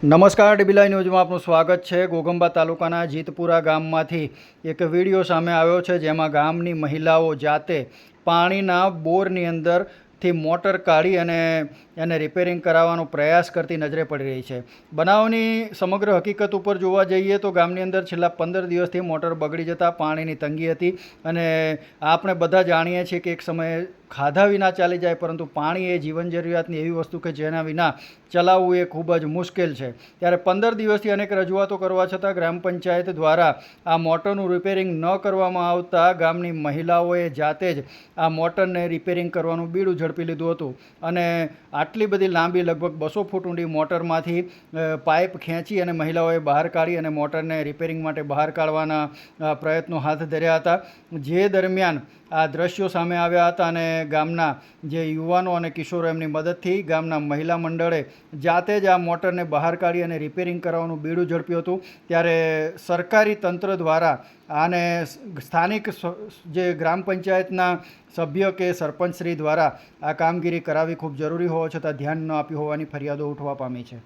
નમસ્કાર ડીબીલાઈ ન્યૂઝમાં આપનું સ્વાગત છે. ગોગંબા તાલુકાના જીતપુરા ગામમાંથી એક વીડિયો સામે આવ્યો છે, જેમાં ગામની મહિલાઓ જાતે પાણીના બોરની અંદરથી મોટર કાઢી અને એને રિપેરિંગ કરાવવાનો પ્રયાસ કરતી નજરે પડી રહી છે. બનાવની સમગ્ર હકીકત ઉપર જોવા જઈએ તો ગામની અંદર છેલ્લા પંદર દિવસથી મોટર બગડી જતાં પાણીની તંગી હતી અને આપણે બધા જાણીએ છીએ કે એક સમયે ખાધા વિના ચાલી જાય, પરંતુ પાણી એ જીવન જરૂરિયાતની એવી વસ્તુ કે જેના વિના ચલાવવું એ ખૂબ જ મુશ્કેલ છે. ત્યારે પંદર દિવસથી અનેક રજૂઆતો કરવા છતાં ગ્રામ પંચાયત દ્વારા આ મોટરનું રિપેરિંગ ન કરવામાં આવતા ગામની મહિલાઓએ જાતે જ આ મોટરને રિપેરિંગ કરવાનું બીડું ઝડપી લીધું હતું. અને આટલી બધી લાંબી, લગભગ બસો ફૂટ ઊંડી મોટરમાંથી પાઇપ ખેંચી અને મહિલાઓએ બહાર કાઢી અને મોટરને રિપેરિંગ માટે બહાર કાઢવાના પ્રયત્નો હાથ ધર્યા હતા. જે દરમિયાન આ દ્રશ્યો સામે આવ્યા હતા અને ગામના જે યુવાનો અને કિશોરો એમની મદદથી ગામના મહિલા મંડળે જાતે જ આ મોટરને બહાર કાઢી અને રિપેરિંગ કરાવવાનું બીડું ઝડપ્યું હતું. ત્યારે સરકારી તંત્ર દ્વારા આને સ્થાનિક જે ગ્રામ પંચાયતના સભ્ય કે સરપંચશ્રી દ્વારા આ કામગીરી કરાવવી ખૂબ જરૂરી હોવા છતાં ધ્યાન ન આપ્યું હોવાની ફરિયાદો ઉઠવા પામી છે.